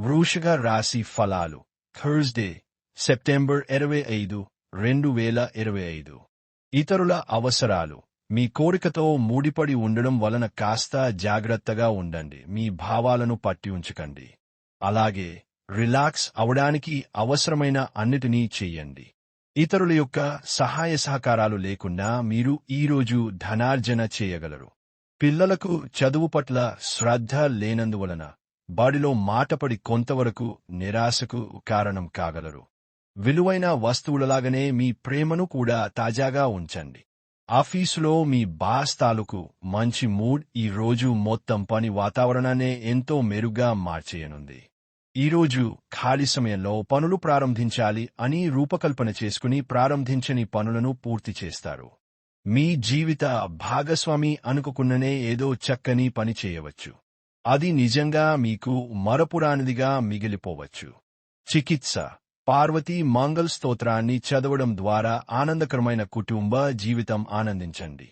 వృషిక రాశి ఫలాలు. Thursday September ఇరవై ఐదు రెండు వేల ఇరవై ఐదు. ఇతరుల అవసరాలు. మీ కోరికతో ముడిపడి ఉండడం వలన కాస్త జాగ్రత్తగా ఉండండి. మీ భావాలను పట్టి ఉంచకండి. అలాగే రిలాక్స్ అవడానికి అవసరమైన అన్నిటినీ చెయ్యండి ఇతరుల యొక్క సహాయ సహకారాలు లేకుండా మీరు ఈరోజు ధనార్జన చేయగలరు. పిల్లలకు చదువు పట్ల శ్రద్ధ లేనందువలన బడిలో మాటపడి కొంతవరకు నిరాశకు కారణం కాగలరు. విలువైన వస్తువులలాగనే మీ ప్రేమను కూడా తాజాగా ఉంచండి. ఆఫీసులో మీ బాస్ తాలూకు మంచి మూడ్ ఈ రోజు మొత్తం పని వాతావరణాన్నే ఎంతో మెరుగ్గా మార్చేయనుంది. ఈరోజు ఖాళీ సమయంలో పనులు ప్రారంభించాలి అని రూపకల్పన చేసుకుని ప్రారంభించని పనులను పూర్తి చేస్తారు. మీ జీవిత భాగస్వామి అనుకున్ననే ఏదో చక్కని పని చేయవచ్చు. అది నిజంగా మీకు మరపురానిదిగా మిగిలిపోవచ్చు. చికిత్స. పార్వతీ మంగళ స్తోత్రాన్ని చదవడం ద్వారా ఆనందకరమైన కుటుంబ జీవితం ఆనందించండి.